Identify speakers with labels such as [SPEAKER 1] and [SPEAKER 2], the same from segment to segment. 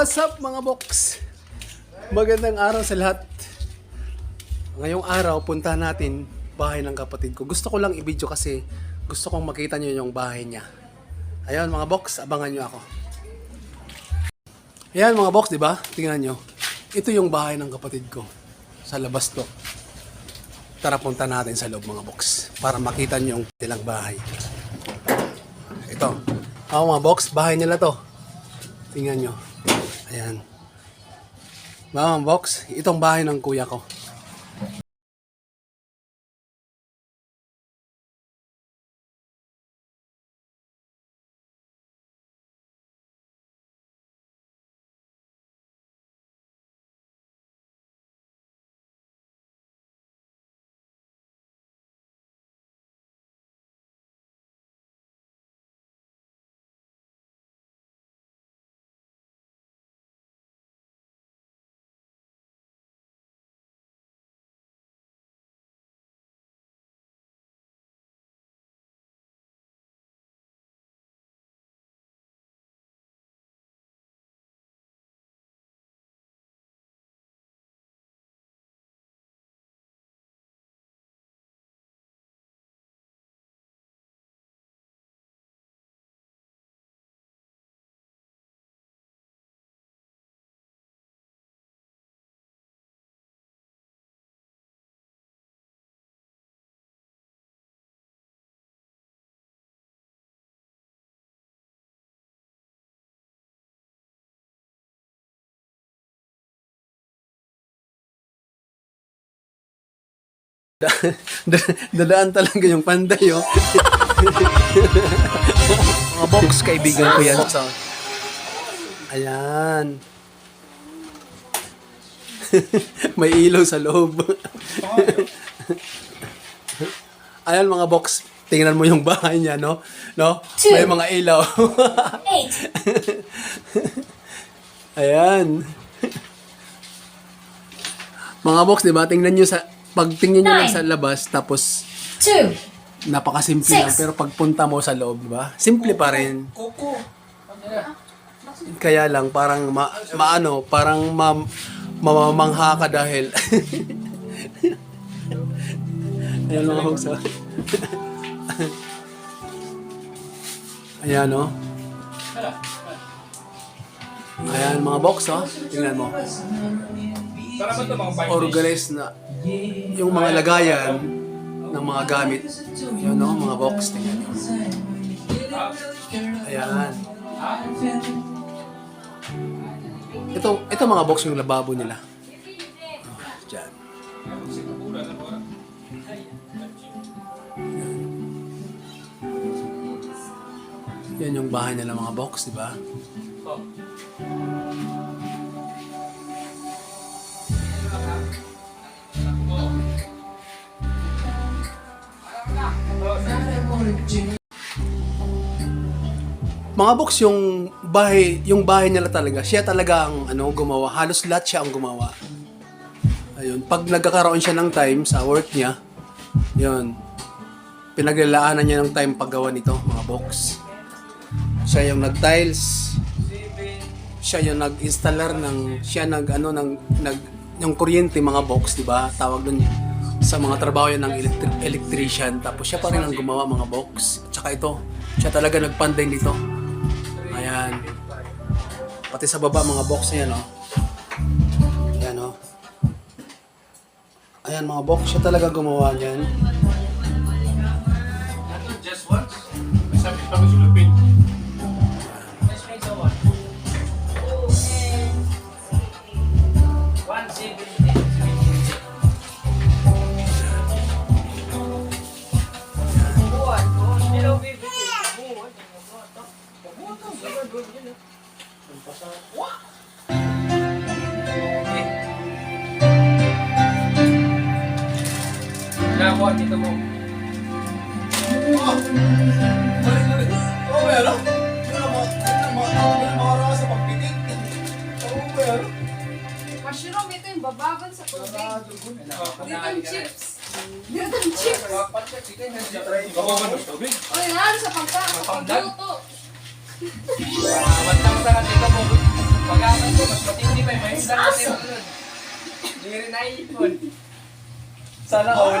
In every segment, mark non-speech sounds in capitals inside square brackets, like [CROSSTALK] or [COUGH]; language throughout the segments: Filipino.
[SPEAKER 1] What's up mga box? Magandang araw sa lahat. Ngayong araw, punta natin bahay ng kapatid ko. Gusto ko lang i-video kasi gusto kong makita nyo yung bahay niya. Ayan mga box, abangan nyo ako. Ayan mga box, di ba? Tingnan nyo. Ito yung bahay ng kapatid ko. Sa labas to. Tara punta natin sa loob mga box. Para makita nyo yung tilang bahay. Ito. Ako mga box, bahay nila to. Tingnan nyo. Ayan. Mga box, itong bahay ng kuya ko. [LAUGHS] Dadaan talaga yung panday, oh. [LAUGHS] Mga box, kaibigan ko yan. Ayan. [LAUGHS] May ilaw sa loob. Ayan mga box, tingnan mo yung bahay niya, no? No? May mga ilaw.
[SPEAKER 2] Eight.
[SPEAKER 1] Ayan. Mga box, di ba? Tingnan nyo sa... Pag tingnan nyo lang
[SPEAKER 2] Nine.
[SPEAKER 1] sa labas, tapos
[SPEAKER 2] Two.
[SPEAKER 1] napakasimple lang. Pero pagpunta mo sa loob, di ba? Simple pa rin. Kaya lang, parang ma, maano, parang ma, mamamangha ka dahil. [LAUGHS] Ayan mga box, oh. [LAUGHS] Ayan, oh. Ayan mga box, oh. Tingnan mo. Organized na yung mga lagayan ng mga gamit. Yun, no? Mga box. Tingnan nyo. Ayan. Ito, ito mga box yung lababo nila. Oh, Diyan. Yan yung bahay nila mga box, di ba? Mga box yung bahay, yung bahay nila talaga, siya talaga ang ano gumawa. Halos lahat siya ang gumawa. Ayun, pag nagkakaroon siya ng time sa work niya, yun, pinaglalaanan niya ng time paggawa nito, mga box. Siya yung nag-tiles, siya yung nag-installer ng, siya nag, ano, ng, nag, yung kuryente, mga box, di ba? Tawag dun sa mga trabaho yan ng electri- electrician. Tapos siya pa rin ang gumawa mga box. At saka ito, siya talaga nagpanday nito. Ayan. Pati sa baba mga box na yan, oh. Ayan, oh. Ayan mga box, siya talaga gumawa niyan.
[SPEAKER 3] Just once? Nakuha dito mo.
[SPEAKER 1] Oh, balik balik. Oh, may ano? Yun ang sa. Oh, ano?
[SPEAKER 4] Mushroom, ito yung babagan sa tubig. Dito yung chips. Dito yung chips. O yan, sa pagka, sa pagluto.
[SPEAKER 3] Matang sa kanila mo.
[SPEAKER 2] Pag-aman ko, mas matindi pa. May isang kasi mo nun. Hindi rin naiipon. Sana all.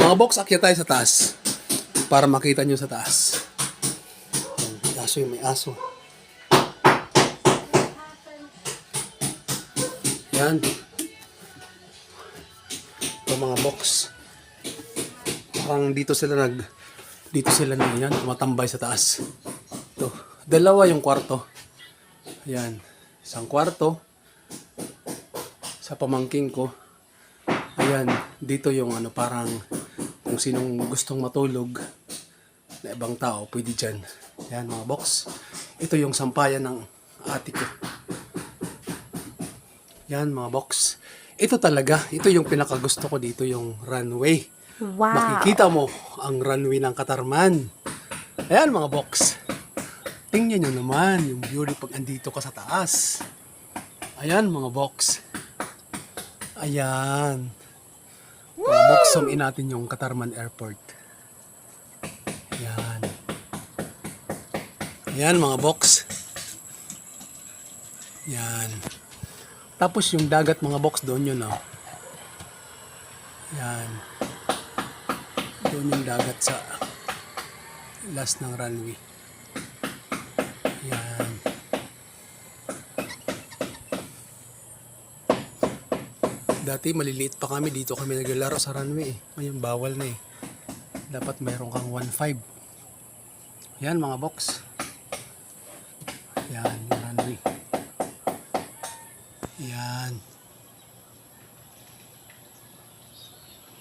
[SPEAKER 1] Mga box, akyat tayo sa taas. Para makita nyo sa taas. May aso yun, may aso. Yan. Ito mga box. Parang dito sila nag... Dito sila na yan, tumatambay sa taas. Ito. Dalawa yung kwarto. Yan. Isang kwarto. Sa pamangking ko. Ayan, dito yung ano parang kung sinong gustong matulog na ibang tao, pwede dyan. Ayan mga box. Ito yung sampayan ng ate ko. Yan mga box. Ito talaga, ito yung pinakagusto ko dito yung runway.
[SPEAKER 5] Wow.
[SPEAKER 1] Makikita mo ang runway ng Katarman. Ayan mga box. Tingnan nyo naman yung beauty pag andito ka sa taas. Ayan mga box. Ayan. Zoom in natin yung Katarman Airport. Ayan. Ayan mga box. Ayan. Tapos yung dagat mga box doon yun oh. Ayan. Doon yung dagat sa last ng runway. Dati maliliit pa kami dito kami naglalaro sa runway eh. Ngayon bawal na eh. Dapat meron kang 1.5. Yan mga box. Yan runway. Yan.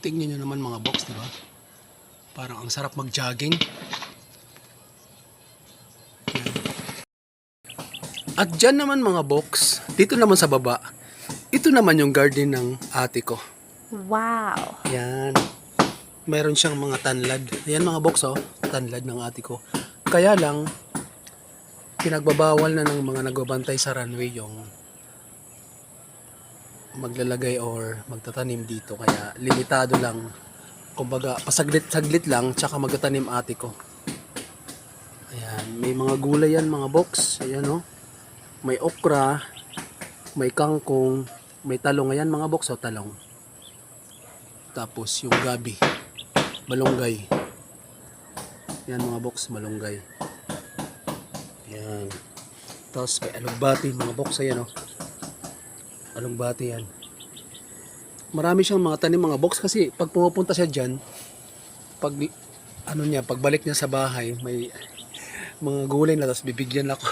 [SPEAKER 1] Tingnan nyo naman mga box, di ba? Parang ang sarap mag-jogging. At dyan naman mga box, dito naman sa baba, ito naman yung garden ng ate ko.
[SPEAKER 5] Wow.
[SPEAKER 1] Yan. Meron siyang mga tanlad. Ayan mga box oh, tanlad ng ate ko. Kaya lang, pinagbabawal na ng mga nagbabantay sa runway yung maglalagay or magtatanim dito. Kaya limitado lang. Kumbaga, pasaglit-saglit lang, tsaka magtatanim ate ko. Ayan, may mga gulay yan mga box. Ayan oh. May okra, may kangkong, may talong. Ayan mga box oh, talong. Tapos yung gabi, malunggay. Yan mga box, malunggay. Yan. Tapos may alugbati, mga box, ayan o. Alugbati yan. Marami siyang mga tanim mga box kasi pag pumupunta siya dyan, pag ano niya, pagbalik niya sa bahay, may mga gulay na tapos bibigyan ako.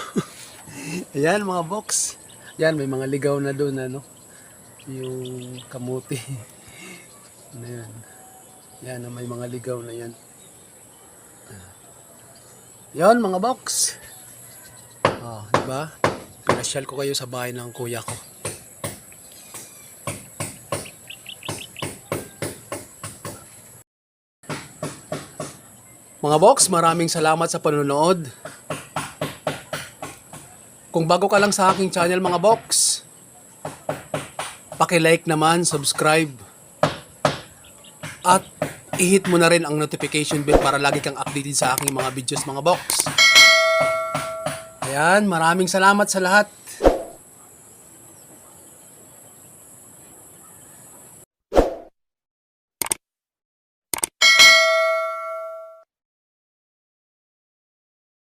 [SPEAKER 1] [LAUGHS] ayan mga box. Yan, may mga ligaw na doon, ano, yung kamuti. [LAUGHS] na yan. Yan, may mga ligaw na yan. Yan, mga box. Oh, di ba? Pinasyal ko kayo sa bahay ng kuya ko. Mga box, maraming salamat sa panonood. Kung bago ka lang sa aking channel mga box, paki-like naman, subscribe, at i-hit mo na rin ang notification bell para lagi kang updated sa aking mga videos mga box. Ayan, maraming salamat sa lahat.